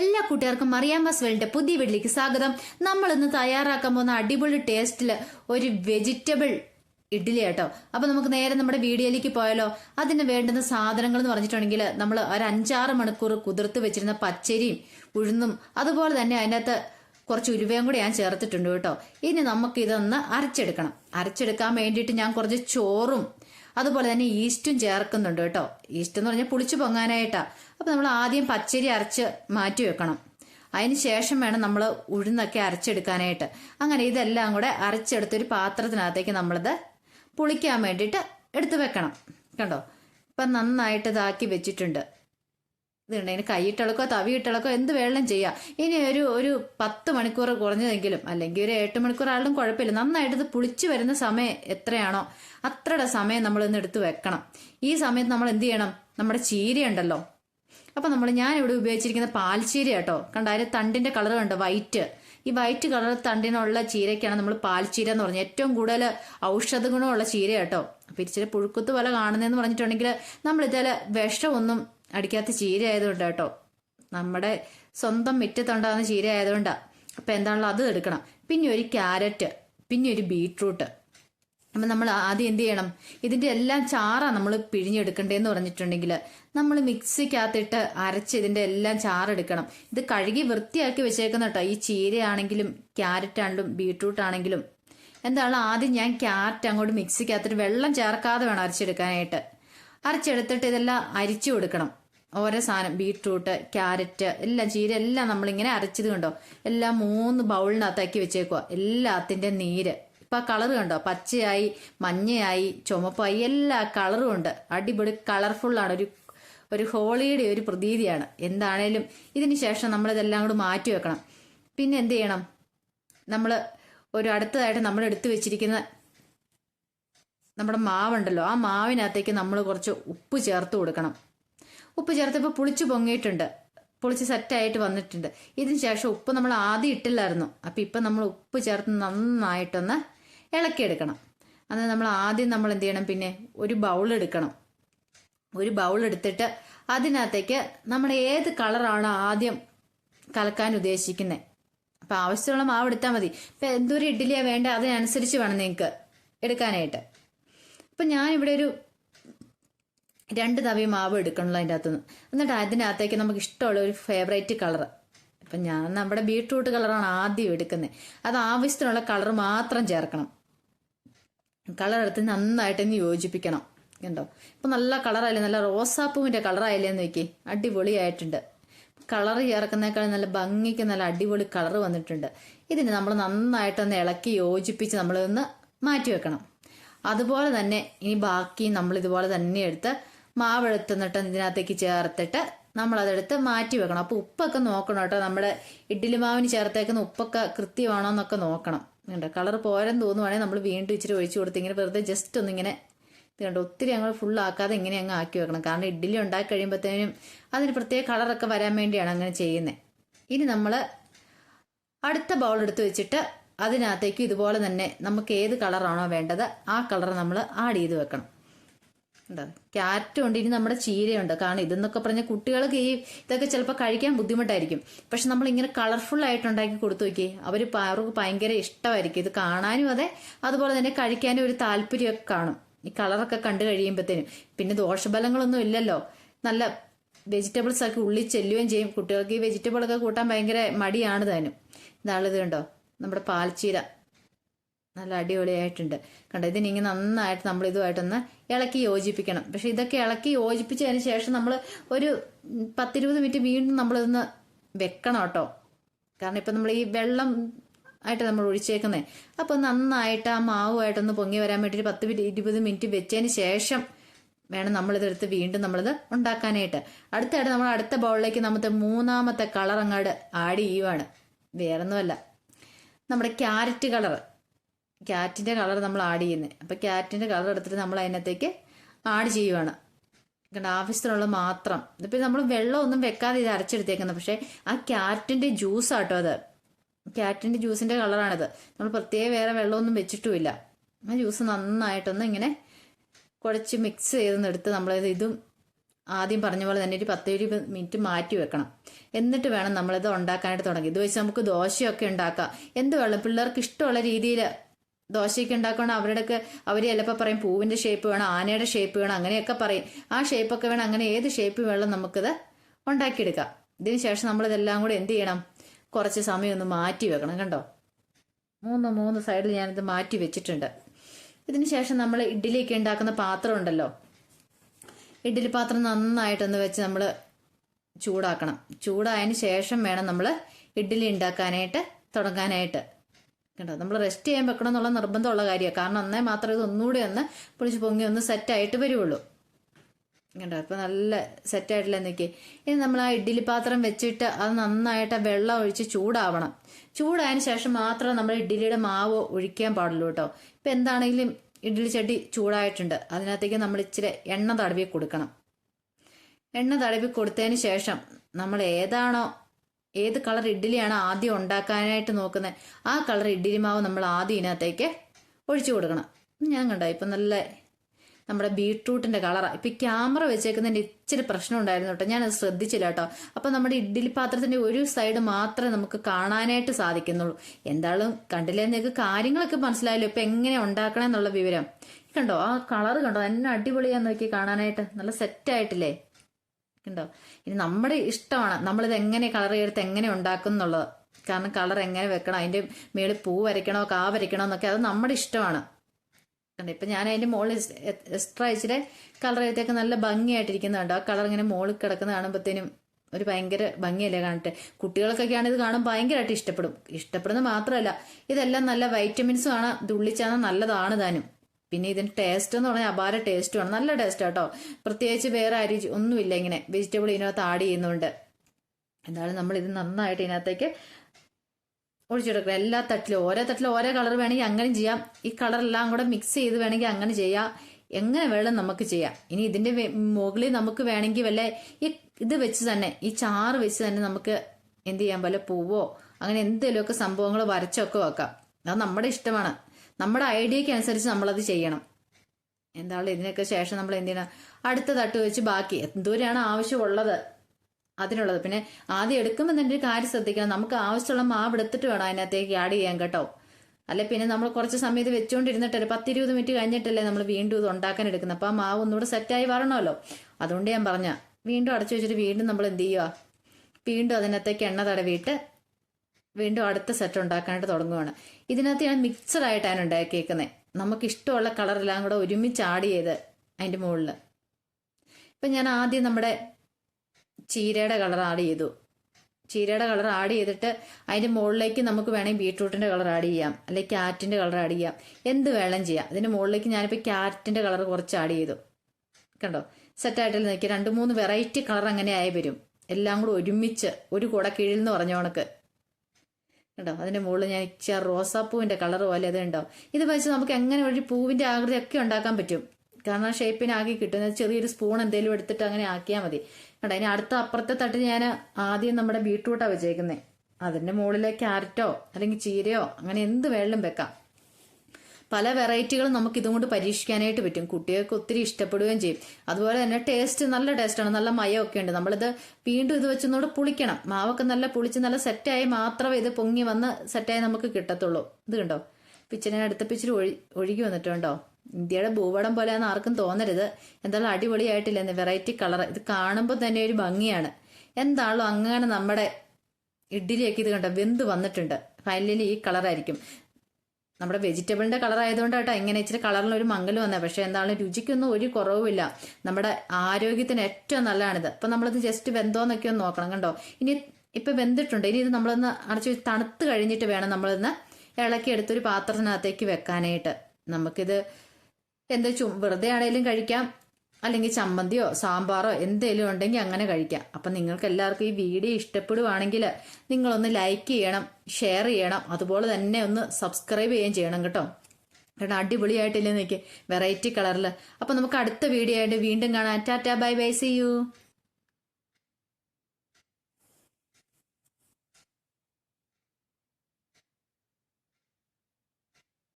എല്ലാ കൂട്ടുകാർക്കും മറിയാമ്മസ് വേൾഡിന്റെ പുതിയ വീട്ടിലേക്ക് സ്വാഗതം. നമ്മൾ ഇന്ന് തയ്യാറാക്കാൻ പോകുന്ന അടിപൊളി ടേസ്റ്റിൽ ഒരു വെജിറ്റബിൾ ഇഡ്ഡലി കേട്ടോ അപ്പൊ നമുക്ക് നേരെ നമ്മുടെ വീഡിയോയിലേക്ക് പോയാലോ? അതിന് വേണ്ടുന്ന സാധനങ്ങൾ എന്ന് പറഞ്ഞിട്ടുണ്ടെങ്കിൽ നമ്മൾ ഒരു അഞ്ചാറ് മണിക്കൂർ കുതിർത്ത് വെച്ചിരുന്ന പച്ചരിയും ഉഴുന്നും അതുപോലെ തന്നെ അതിനകത്ത് കുറച്ച് ഉരുവയും കൂടി ഞാൻ ചേർത്തിട്ടുണ്ട് കേട്ടോ. ഇനി നമുക്ക് ഇതൊന്ന് അരച്ചെടുക്കണം. അരച്ചെടുക്കാൻ വേണ്ടിയിട്ട് ഞാൻ കുറച്ച് ചോറും അതുപോലെ തന്നെ ഈസ്റ്റും ചേർക്കുന്നുണ്ട് കേട്ടോ. ഈസ്റ്റ് എന്ന് പറഞ്ഞാൽ പുളിച്ചു പൊങ്ങാനായിട്ടാണ് അപ്പോൾ നമ്മൾ ആദ്യം പച്ചരി അരച്ച് മാറ്റി വെക്കണം. അതിന് ശേഷം വേണം നമ്മൾ ഉഴുന്നൊക്കെ അരച്ചെടുക്കാനായിട്ട്. അങ്ങനെ ഇതെല്ലാം കൂടെ അരച്ചെടുത്തൊരു പാത്രത്തിനകത്തേക്ക് നമ്മളിത് പുളിക്കാൻ വേണ്ടിയിട്ട് എടുത്തു വെക്കണം. കണ്ടോ? ഇപ്പം നന്നായിട്ട് ഇതാക്കി വെച്ചിട്ടുണ്ട്. ഇതുണ്ട് ഇതിന് കൈയിട്ടിളക്കോ തവിയിട്ടിളക്കോ എന്ത് വേണം ചെയ്യാം. ഇനി ഒരു ഒരു പത്ത് മണിക്കൂർ കുറഞ്ഞതെങ്കിലും അല്ലെങ്കിൽ ഒരു എട്ട് മണിക്കൂർ ആളും കുഴപ്പമില്ല. നന്നായിട്ട് ഇത് പുളിച്ചു വരുന്ന സമയം എത്രയാണോ അത്രയുടെ സമയം നമ്മൾ ഇന്ന് എടുത്ത് വെക്കണം. ഈ സമയത്ത് നമ്മൾ എന്ത് ചെയ്യണം? നമ്മുടെ ചീരയുണ്ടല്ലോ അപ്പൊ നമ്മൾ ഞാൻ ഇവിടെ ഉപയോഗിച്ചിരിക്കുന്ന പാൽച്ചീര കേട്ടോ. കണ്ട അതിന്റെ തണ്ടിന്റെ കളർ കണ്ടോ? വൈറ്റ്. ഈ വൈറ്റ് കളർ തണ്ടിനുള്ള ചീരയ്ക്കാണ് നമ്മൾ പാൽച്ചീര എന്ന് പറഞ്ഞത്. ഏറ്റവും കൂടുതൽ ഔഷധ ഗുണമുള്ള ചീര കേട്ടോ. അപ്പൊ ഇച്ചിരി പുഴുക്കുത്ത് പോലെ കാണുന്നതെന്ന് പറഞ്ഞിട്ടുണ്ടെങ്കിൽ നമ്മൾ ഇതേ വിഷമൊന്നും അടിക്കാത്ത ചീര ആയതുകൊണ്ട് കേട്ടോ നമ്മുടെ സ്വന്തം മുറ്റത്തുണ്ടാകുന്ന ചീര ആയതുകൊണ്ടാ അപ്പൊ എന്താണല്ലോ അത് എടുക്കണം. പിന്നെ ഒരു ക്യാരറ്റ് പിന്നെ ഒരു ബീട്രൂട്ട്. അപ്പം നമ്മൾ ആദ്യം എന്ത് ചെയ്യണം? ഇതിന്റെ എല്ലാം ചാറാണ് നമ്മൾ പിഴിഞ്ഞെടുക്കണ്ടേന്ന് പറഞ്ഞിട്ടുണ്ടെങ്കിൽ നമ്മൾ മിക്സിക്കകത്തിട്ട് അരച്ച് ഇതിന്റെ എല്ലാം ചാറെടുക്കണം. ഇത് കഴുകി വൃത്തിയാക്കി വെച്ചേക്കുന്ന കേട്ടോ ഈ ചീരയാണെങ്കിലും ക്യാരറ്റ് ആണെങ്കിലും ബീട്രൂട്ട് ആണെങ്കിലും എന്താണ് ആദ്യം ഞാൻ ക്യാരറ്റ് അങ്ങോട്ട് മിക്സിക്കകത്തിട്ട് വെള്ളം ചേർക്കാതെ വേണം അരച്ചെടുക്കാനായിട്ട്. അരച്ചെടുത്തിട്ട് ഇതെല്ലാം അരിച്ചു കൊടുക്കണം. ഓരോ സാധനം ബീട്രൂട്ട് ക്യാരറ്റ് എല്ലാം ചീര എല്ലാം നമ്മളിങ്ങനെ അരച്ചത് കണ്ടോ? എല്ലാം മൂന്ന് ബൗളിനകത്താക്കി വെച്ചേക്കുക എല്ലാത്തിന്റെ നീര്. ഇപ്പം കളർ കണ്ടോ? പച്ചയായി മഞ്ഞയായി ചുമപ്പായി എല്ലാ കളറും ഉണ്ട്. അടിപൊളി കളർഫുള്ളാണ് ഒരു ഒരു ഹോളിയുടെ ഒരു പ്രതീതിയാണ്. എന്താണേലും ഇതിന് ശേഷം നമ്മളിതെല്ലാം കൂടി മാറ്റി വെക്കണം. പിന്നെ എന്ത് ചെയ്യണം? നമ്മൾ ഒരു അടുത്തതായിട്ട് നമ്മൾ എടുത്തു വെച്ചിരിക്കുന്ന നമ്മുടെ മാവുണ്ടല്ലോ ആ മാവിനകത്തേക്ക് നമ്മൾ കുറച്ച് ഉപ്പ് ചേർത്ത് കൊടുക്കണം. ഉപ്പ് ചേർത്തപ്പോൾ പുളിച്ച് പൊങ്ങിയിട്ടുണ്ട്. പുളിച്ച് സെറ്റായിട്ട് വന്നിട്ടുണ്ട്. ഇതിന് ശേഷം ഉപ്പ് നമ്മൾ ആദ്യം ഇട്ടില്ലായിരുന്നു. അപ്പം ഇപ്പം നമ്മൾ ഉപ്പ് ചേർത്ത് നന്നായിട്ടൊന്ന് ഇളക്കിയെടുക്കണം. അത് നമ്മൾ ആദ്യം നമ്മൾ എന്ത് ചെയ്യണം? പിന്നെ ഒരു ബൗൾ എടുക്കണം. ഒരു ബൗൾ എടുത്തിട്ട് അതിനകത്തേക്ക് നമ്മൾ ഏത് കളറാണ് ആദ്യം കലക്കാൻ ഉദ്ദേശിക്കുന്നത് അപ്പം ആവശ്യമുള്ള മാവ് എടുത്താൽ മതി. ഇപ്പം എന്തൊരു ഇഡ്ഡലിയാണ് വേണ്ട? അതിനനുസരിച്ച് വേണം നിങ്ങൾക്ക് എടുക്കാനായിട്ട്. അപ്പം ഞാനിവിടെ ഒരു രണ്ട് തവി മാവ് എടുക്കണല്ലോ അതിന്റെ അകത്തുനിന്ന്. എന്നിട്ട് അതിനകത്തേക്ക് നമുക്ക് ഇഷ്ടമുള്ള ഒരു ഫേവറേറ്റ് കളർ അപ്പം ഞാൻ നമ്മുടെ ബീട്രൂട്ട് കളറാണ് ആദ്യം എടുക്കുന്നത്. അത് ആവശ്യത്തിനുള്ള കളർ മാത്രം ചേർക്കണം. കളർ എടുത്ത് നന്നായിട്ട് ഒന്ന് യോജിപ്പിക്കണം. കണ്ടോ? ഇപ്പം നല്ല കളറായില്ലേ നല്ല റോസാപ്പൂവിന്റെ കളറായില്ലേ എന്ന് നോക്കി അടിപൊളിയായിട്ടുണ്ട്. കളർ ചേർക്കുന്നേക്കാൾ നല്ല ഭംഗിക്ക് നല്ല അടിപൊളി കളർ വന്നിട്ടുണ്ട്. ഇതിന് നമ്മൾ നന്നായിട്ടൊന്ന് ഇളക്കി യോജിപ്പിച്ച് നമ്മളൊന്ന് മാറ്റി വെക്കണം. അതുപോലെ തന്നെ ഇനി ബാക്കി നമ്മൾ ഇതുപോലെ തന്നെ എടുത്ത് മാവ് എടുത്തുന്നിട്ട് ഇതിനകത്തേക്ക് ചേർത്തിട്ട് നമ്മളതെടുത്ത് മാറ്റി വെക്കണം. അപ്പോൾ ഉപ്പൊക്കെ നോക്കണം കേട്ടോ. നമ്മുടെ ഇഡ്ഡലി മാവിന് ചേർത്തേക്കുന്ന ഉപ്പൊക്കെ കൃത്യമാണോ എന്നൊക്കെ നോക്കണം. കണ്ടോ? കളർ പോരെന്ന് തോന്നുവാണെങ്കിൽ നമ്മൾ വീണ്ടും ഇച്ചിരി ഒഴിച്ചു കൊടുത്ത് ഇങ്ങനെ വെറുതെ ജസ്റ്റ് ഒന്നിങ്ങനെ ഇത് കണ്ടോ? ഒത്തിരി ഞങ്ങൾ ഫുൾ ആക്കാതെ ഇങ്ങനെ അങ്ങ് ആക്കി വെക്കണം. കാരണം ഇഡ്ഡലി ഉണ്ടാക്കി കഴിയുമ്പോഴത്തേനും അതിന് പ്രത്യേക കളറൊക്കെ വരാൻ വേണ്ടിയാണ് അങ്ങനെ ചെയ്യുന്നത് ഇനി നമ്മൾ അടുത്ത ബൗൾ എടുത്ത് വെച്ചിട്ട് അതിനകത്തേക്ക് ഇതുപോലെ തന്നെ നമുക്ക് ഏത് കളറാണോ വേണ്ടത് ആ കളർ നമ്മൾ ആഡ് ചെയ്ത് വെക്കണം. എന്താ ക്യാരറ്റും ഉണ്ട് ഇനി നമ്മുടെ ചീരയുണ്ട്. കാരണം ഇതെന്നൊക്കെ പറഞ്ഞ കുട്ടികൾക്ക് ഈ ഇതൊക്കെ ചിലപ്പോൾ കഴിക്കാൻ ബുദ്ധിമുട്ടായിരിക്കും. പക്ഷെ നമ്മൾ ഇങ്ങനെ കളർഫുൾ ആയിട്ട് ഉണ്ടാക്കി കൊടുത്തു നോക്കി അവർ അവർക്ക് ഭയങ്കര ഇഷ്ടമായിരിക്കും. ഇത് കാണാനും അതെ അതുപോലെ തന്നെ കഴിക്കാനും ഒരു താല്പര്യമൊക്കെ കാണും. ഈ കളറൊക്കെ കണ്ടു കഴിയുമ്പോഴത്തേനും പിന്നെ ദോഷഫലങ്ങളൊന്നും ഇല്ലല്ലോ. നല്ല വെജിറ്റബിൾസ് ഒക്കെ ഉള്ളിൽ ചെല്ലുകയും ചെയ്യും. കുട്ടികൾക്ക് ഈ വെജിറ്റബിളൊക്കെ കൂട്ടാൻ ഭയങ്കര മടിയാണ് താനും ഇതാളിത് കണ്ടോ? നമ്മുടെ പാൽച്ചീര. നല്ല അടിപൊളിയായിട്ടുണ്ട്. കണ്ടോ ഇതിനിങ്ങനെ നന്നായിട്ട് നമ്മൾ ഇതുമായിട്ടൊന്ന് ഇളക്കി യോജിപ്പിക്കണം. പക്ഷെ ഇതൊക്കെ ഇളക്കി യോജിപ്പിച്ചതിന് ശേഷം നമ്മൾ ഒരു പത്തിരുപത് മിനിറ്റ് വീണ്ടും നമ്മളിതൊന്ന് വെക്കണം കേട്ടോ. കാരണം ഇപ്പം നമ്മൾ ഈ വെള്ളം ആയിട്ട് നമ്മൾ ഒഴിച്ചേക്കുന്നത് അപ്പോൾ നന്നായിട്ട് ആ മാവുമായിട്ടൊന്ന് പൊങ്ങി വരാൻ വേണ്ടിയിട്ട് പത്ത് ഇരുപത് മിനിറ്റ് വെച്ചതിന് ശേഷം വേണം നമ്മളിതെടുത്ത് വീണ്ടും നമ്മളിത് ഉണ്ടാക്കാനായിട്ട്. അടുത്തായിട്ട് നമ്മൾ അടുത്ത ബൗളിലേക്ക് നമുക്ക് മൂന്നാമത്തെ കളർ അങ്ങോട്ട് ആഡ് ചെയ്യുവാണ്. വേറൊന്നുമല്ല. നമ്മുടെ ക്യാരറ്റ് കളർ ക്യാറ്റിന്റെ കളർ നമ്മൾ ആഡ് ചെയ്യുന്നത് അപ്പോൾ ക്യാറ്റിന്റെ കളർ എടുത്തിട്ട് നമ്മൾ അതിനകത്തേക്ക് ആഡ് ചെയ്യുവാണ്. കണ്ട ആവശ്യത്തിനുള്ള മാത്രം. ഇതിപ്പോൾ നമ്മൾ വെള്ളമൊന്നും വെക്കാതെ ഇത് അരച്ചെടുത്തേക്കുന്നത്. പക്ഷേ ആ ക്യാറ്റിന്റെ ജ്യൂസ് ആട്ടോ അത്. ക്യാറ്റിന്റെ ജ്യൂസിന്റെ കളറാണിത്. നമ്മൾ പ്രത്യേക വേറെ വെള്ളമൊന്നും വെച്ചിട്ടുമില്ല. ആ ജ്യൂസ് നന്നായിട്ടൊന്ന് ഇങ്ങനെ കുഴച്ച് മിക്സ് ചെയ്തെന്നെടുത്ത് നമ്മളിത് ഇതും ആദ്യം പറഞ്ഞ പോലെ തന്നെ ഒരു പത്ത് ഇരുപത് മിനിറ്റ് മാറ്റി വെക്കണം. എന്നിട്ട് വേണം നമ്മളിത് ഉണ്ടാക്കാനായിട്ട് തുടങ്ങി. ഇത് വെച്ച് നമുക്ക് ദോശയൊക്കെ ഉണ്ടാക്കാം. എന്ത് വേണം പിള്ളേർക്ക് ഇഷ്ടമുള്ള രീതിയിൽ ദോശയൊക്കെ ഉണ്ടാക്കണം അവരുടെയൊക്കെ അവർ ചിലപ്പോൾ പറയും പൂവിന്റെ ഷേപ്പ് വേണം ആനയുടെ ഷേപ്പ് വേണം അങ്ങനെയൊക്കെ പറയും. ആ ഷേപ്പൊക്കെ വേണം അങ്ങനെ ഏത് ഷേപ്പ് വേണം നമുക്കിത് ഉണ്ടാക്കിയെടുക്കാം. ഇതിന് ശേഷം നമ്മളിതെല്ലാം കൂടെ എന്ത് ചെയ്യണം? കുറച്ച് സമയം ഒന്ന് മാറ്റി വെക്കണം കണ്ടോ? മൂന്ന് മൂന്ന് സൈഡിൽ ഞാനിത് മാറ്റി വെച്ചിട്ടുണ്ട്. ഇതിന് ശേഷം നമ്മൾ ഇഡ്ഡലിയൊക്കെ ഉണ്ടാക്കുന്ന പാത്രം ഉണ്ടല്ലോ? ഇഡ്ഡലി പാത്രം നന്നായിട്ടൊന്ന് വെച്ച് നമ്മൾ ചൂടാക്കണം. ചൂടായതിന് ശേഷം വേണം നമ്മൾ ഇഡ്ഡലി ഉണ്ടാക്കാനായിട്ട് തുടങ്ങാനായിട്ട്. കേട്ടോ നമ്മൾ റെസ്റ്റ് ചെയ്യാൻ വെക്കണം എന്നുള്ള നിർബന്ധമുള്ള കാര്യമാണ്. കാരണം അന്നേ മാത്രമേ ഇത് ഒന്നുകൂടി ഒന്ന് പൊളിച്ച് പൊങ്ങി ഒന്ന് സെറ്റായിട്ട് വരുള്ളൂ കേട്ടോ അപ്പം നല്ല സെറ്റായിട്ടില്ല എന്നൊക്കെ ഇനി നമ്മൾ ആ ഇഡ്ഡലി പാത്രം വെച്ചിട്ട് അത് നന്നായിട്ട് വെള്ളം ഒഴിച്ച് ചൂടാവണം. ചൂടായതിന് ശേഷം മാത്രമേ നമ്മൾ ഇഡ്ഡലിയുടെ മാവ് ഒഴിക്കാൻ പാടുള്ളൂ കേട്ടോ. ഇപ്പം എന്താണെങ്കിലും ഇഡ്ഡലി ചട്ടി ചൂടായിട്ടുണ്ട്. അതിനകത്തേക്ക് നമ്മൾ ഇച്ചിരി എണ്ണ തടവി കൊടുക്കണം. എണ്ണ തടവി കൊടുത്തതിന് ശേഷം നമ്മൾ ഏതാണോ ഏത് കളർ ഇഡ്ഡലിയാണ് ആദ്യം ഉണ്ടാക്കാനായിട്ട് നോക്കുന്നത്? ആ കളർ ഇഡ്ഡലി മാവ് നമ്മൾ ആദ്യം ഇതിനകത്തേക്ക് ഒഴിച്ചു കൊടുക്കണം. ഞാൻ കണ്ടോ ഇപ്പം നല്ല നമ്മുടെ ബീട്രൂട്ടിന്റെ കളറാണ് ഇപ്പം ക്യാമറ വെച്ചേക്കുന്നതിന്റെ ഇച്ചിരി പ്രശ്നം ഉണ്ടായിരുന്നു കേട്ടോ. ഞാനത് ശ്രദ്ധിച്ചില്ല കേട്ടോ. അപ്പം നമ്മുടെ ഇഡ്ഡലി പാത്രത്തിന്റെ ഒരു സൈഡ് മാത്രമേ നമുക്ക് കാണാനായിട്ട് സാധിക്കുന്നുള്ളൂ. എന്തായാലും കണ്ടില്ലേ നിങ്ങൾക്ക് കാര്യങ്ങളൊക്കെ മനസ്സിലായല്ലോ ഇപ്പം എങ്ങനെ ഉണ്ടാക്കണം എന്നുള്ള വിവരം. കണ്ടോ ആ കളർ കണ്ടോ എന്നെ അടിപൊളിയാന്ന് നോക്കി കാണാനായിട്ട്. നല്ല സെറ്റായിട്ടില്ലേ? കണ്ടോ ഇനി നമ്മുടെ ഇഷ്ടമാണ്. നമ്മളിത് എങ്ങനെ കളർ ചെയ്തെടുത്ത് എങ്ങനെ ഉണ്ടാക്കും എന്നുള്ളത്. കാരണം കളർ എങ്ങനെ വെക്കണം അതിന്റെ മേളിൽ പൂ വരയ്ക്കണോ കാ വരയ്ക്കണോ എന്നൊക്കെ അത് നമ്മുടെ ഇഷ്ടമാണ്. കണ്ടോ? ഇപ്പൊ ഞാൻ അതിന്റെ മുകളിൽ എക്സ്ട്രാ ഇച്ചിരി കളർ ചെയ്തേക്ക് നല്ല ഭംഗിയായിട്ടിരിക്കുന്നുണ്ട്. ആ കളർ ഇങ്ങനെ മുകളിൽ കിടക്കുന്ന കാണുമ്പോഴത്തേനും ഒരു ഭയങ്കര ഭംഗിയല്ലേ കാണട്ടെ? കുട്ടികൾക്കൊക്കെ ആണ് ഇത് കാണാൻ ഭയങ്കരമായിട്ട് ഇഷ്ടപ്പെടും. ഇഷ്ടപ്പെടുന്നത് മാത്രമല്ല ഇതെല്ലാം നല്ല വൈറ്റമിൻസും ആണ് ഇത് ഉള്ളിച്ചാണ് നല്ലതാണ് താനും പിന്നെ ഇതിന് ടേസ്റ്റ് എന്ന് പറഞ്ഞാൽ അപാര ടേസ്റ്റുമാണ് നല്ല ടേസ്റ്റ് കേട്ടോ പ്രത്യേകിച്ച് വേറെ അരി ഒന്നുമില്ല ഇങ്ങനെ. വെജിറ്റബിൾ ഇതിനകത്ത് ആഡ് ചെയ്യുന്നുണ്ട്. എന്തായാലും നമ്മൾ ഇത് നന്നായിട്ട് ഇതിനകത്തേക്ക് ഒഴിച്ചെടുക്കണം. എല്ലാ തട്ടിലും ഓരോ തട്ടിലും ഓരോ കളർ വേണമെങ്കിൽ അങ്ങനെ ചെയ്യാം. ഈ കളറെല്ലാം കൂടെ മിക്സ് ചെയ്ത് വേണമെങ്കിൽ അങ്ങനെ ചെയ്യാം. എങ്ങനെ വേണം നമുക്ക് ചെയ്യാം. ഇനി ഇതിന്റെ മുകളിൽ നമുക്ക് വേണമെങ്കിൽ വല്ല ഈ ഇത് വെച്ച് തന്നെ ഈ ചാറ് വെച്ച് തന്നെ നമുക്ക് എന്ത് ചെയ്യാൻ വല്ല പൂവോ അങ്ങനെ എന്തെങ്കിലുമൊക്കെ സംഭവങ്ങൾ വരച്ചൊക്കെ വെക്കാം. അത് നമ്മുടെ ഇഷ്ടമാണ്. നമ്മുടെ ഐഡിയക്ക് അനുസരിച്ച് നമ്മളത് ചെയ്യണം. എന്താണ് ഇതിനൊക്കെ ശേഷം നമ്മൾ എന്ത് ചെയ്യണം? അടുത്ത തട്ട് വെച്ച് ബാക്കി എന്തോരാണ് ആവശ്യമുള്ളത് അതിനുള്ളത്. പിന്നെ ആദ്യം എടുക്കുമ്പോൾ തന്നെ ഒരു കാര്യം ശ്രദ്ധിക്കണം. നമുക്ക് ആവശ്യമുള്ള മാവ് എടുത്തിട്ട് വേണം അതിനകത്തേക്ക് ആഡ് ചെയ്യാൻ കേട്ടോ. അല്ലെ പിന്നെ നമ്മൾ കുറച്ച് സമയത്ത് വെച്ചുകൊണ്ടിരുന്നിട്ടല്ലേ പത്തിരുപത് മിനിറ്റ് കഴിഞ്ഞിട്ടല്ലേ നമ്മൾ വീണ്ടും ഇത് ഉണ്ടാക്കാൻ എടുക്കുന്നത്. അപ്പോൾ ആ മാവ് ഒന്നുകൂടെ സെറ്റായി വരണമല്ലോ. അതുകൊണ്ട് ഞാൻ പറഞ്ഞ വീണ്ടും അടച്ചു വെച്ചിട്ട് വീണ്ടും നമ്മൾ എന്ത് ചെയ്യുക? വീണ്ടും അതിനകത്തേക്ക് എണ്ണ തടവിയിട്ട് വീണ്ടും അടുത്ത സെറ്റ് ഉണ്ടാക്കാനായിട്ട് തുടങ്ങുകയാണ് ഇതിനകത്ത് ഞാൻ മിക്സഡായിട്ടാണ് ഉണ്ടാക്കിയേക്കുന്നത് നമുക്ക് ഇഷ്ടമുള്ള കളറെല്ലാം കൂടെ ഒരുമിച്ച് ആഡ് ചെയ്ത് അതിന്റെ മുകളിൽ. ഇപ്പം ഞാൻ ആദ്യം നമ്മുടെ ചീരയുടെ കളർ ആഡ് ചെയ്തു. ചീരയുടെ കളർ ആഡ് ചെയ്തിട്ട് അതിന്റെ മുകളിലേക്ക് നമുക്ക് വേണമെങ്കിൽ ബീട്രൂട്ടിന്റെ കളർ ആഡ് ചെയ്യാം. അല്ലെങ്കിൽ ക്യാരറ്റിന്റെ കളർ ആഡ് ചെയ്യാം. എന്ത് വേണം ചെയ്യാം. അതിന്റെ മുകളിലേക്ക് ഞാനിപ്പോൾ ക്യാരറ്റിന്റെ കളർ കുറച്ച് ആഡ് ചെയ്തു. കണ്ടോ? സെറ്റായിട്ടിൽ നിൽക്കുക. രണ്ട് മൂന്ന് വെറൈറ്റി കളർ അങ്ങനെ ആയി വരും. എല്ലാം കൂടെ ഒരുമിച്ച് ഒരു കുട കീഴിൽ എന്ന് പറഞ്ഞ കണക്ക്. കണ്ടോ? അതിന്റെ മുകളിൽ ഞാൻ ഇച്ച റോസാപ്പൂവിന്റെ കളർ പോലെ അത് ഉണ്ടോ ഇത് വെച്ച് നമുക്ക് എങ്ങനെ പൂവിന്റെ ആകൃതി ഒക്കെ ഉണ്ടാക്കാൻ പറ്റും. കാരണം ഷേപ്പിനാക്കി കിട്ടും ചെറിയൊരു സ്പൂൺ എന്തെങ്കിലും എടുത്തിട്ട് അങ്ങനെ ആക്കിയാൽ മതി. കേട്ടോ ഇനി അടുത്ത അപ്പുറത്തെ തട്ടിൽ ഞാൻ ആദ്യം നമ്മുടെ ബീട്രൂട്ടാണ് വെച്ചേക്കുന്നത് അതിന്റെ മുകളിലെ ക്യാരറ്റോ അല്ലെങ്കിൽ ചീരയോ അങ്ങനെ എന്ത് വേണമെങ്കിലും വെക്കാം. പല വെറൈറ്റികളും നമുക്ക് ഇതും കൊണ്ട് പരീക്ഷിക്കാനായിട്ട് പറ്റും. കുട്ടികൾക്ക് ഒത്തിരി ഇഷ്ടപ്പെടുകയും ചെയ്യും. അതുപോലെ തന്നെ ടേസ്റ്റ് നല്ല ടേസ്റ്റാണ് നല്ല മയമൊക്കെ ഉണ്ട്. നമ്മളിത് വീണ്ടും ഇത് വെച്ചൊന്നുകൂടെ പുളിക്കണം. മാവൊക്കെ നല്ല പുളിച്ച് നല്ല സെറ്റായി മാത്രമേ ഇത് പൊങ്ങി വന്ന് സെറ്റായി നമുക്ക് കിട്ടത്തുള്ളൂ. ഇത് കണ്ടോ? പിച്ചിനെ അടുത്ത പിച്ചിൽ ഒഴി ഒഴുകി വന്നിട്ടുണ്ടോ? ഇന്ത്യയുടെ ഭൂപടം പോലെയാണെന്ന് ആർക്കും തോന്നരുത്. എന്തായാലും അടിപൊളിയായിട്ടില്ലെന്ന്. Variety colour. ഇത് കാണുമ്പോൾ തന്നെ ഒരു ഭംഗിയാണ്. എന്താണല്ലോ അങ്ങനെ നമ്മുടെ ഇഡ്ഡലിയൊക്കെ ഇത് കണ്ടോ? വെന്ത് വന്നിട്ടുണ്ട്. ഫൈനലി ഈ കളറായിരിക്കും. നമ്മുടെ വെജിറ്റബിളിന്റെ കളർ ആയതുകൊണ്ട് കേട്ടോ ഇങ്ങനെ ഇച്ചിരി കളറിൽ ഒരു മങ്ങൽ വന്നത് പക്ഷേ എന്താണ് രുചിക്കൊന്നും ഒരു കുറവുമില്ല. നമ്മുടെ ആരോഗ്യത്തിന് ഏറ്റവും നല്ലതാണിത്. അപ്പൊ നമ്മളിത് ജസ്റ്റ് വെന്തോന്നൊക്കെ ഒന്ന് നോക്കണം കണ്ടോ? ഇനി ഇപ്പൊ വെന്തിട്ടുണ്ട്. ഇനി ഇത് നമ്മളൊന്ന് അടച്ച് തണുത്ത് കഴിഞ്ഞിട്ട് വേണം നമ്മളിന്ന് ഇളക്കി എടുത്തൊരു പാത്രത്തിനകത്തേക്ക് വെക്കാനായിട്ട്. നമുക്കിത് എന്താ ചു വെറുതെ ആണെങ്കിലും കഴിക്കാം. അല്ലെങ്കിൽ ചമ്മന്തിയോ സാമ്പാറോ എന്തെങ്കിലും ഉണ്ടെങ്കിൽ അങ്ങനെ കഴിക്കാം. അപ്പം നിങ്ങൾക്ക് എല്ലാവർക്കും ഈ വീഡിയോ ഇഷ്ടപ്പെടുവാണെങ്കിൽ നിങ്ങളൊന്ന് ലൈക്ക് ചെയ്യണം ഷെയർ ചെയ്യണം അതുപോലെ തന്നെ ഒന്ന് സബ്സ്ക്രൈബ് ചെയ്യുകയും ചെയ്യണം കേട്ടോ. കാരണം അടിപൊളിയായിട്ടില്ലേ നിൽക്കുക വെറൈറ്റി കളറിൽ അപ്പം നമുക്ക് അടുത്ത വീഡിയോ ആയിട്ട് വീണ്ടും കാണാം. Tata bye bye see you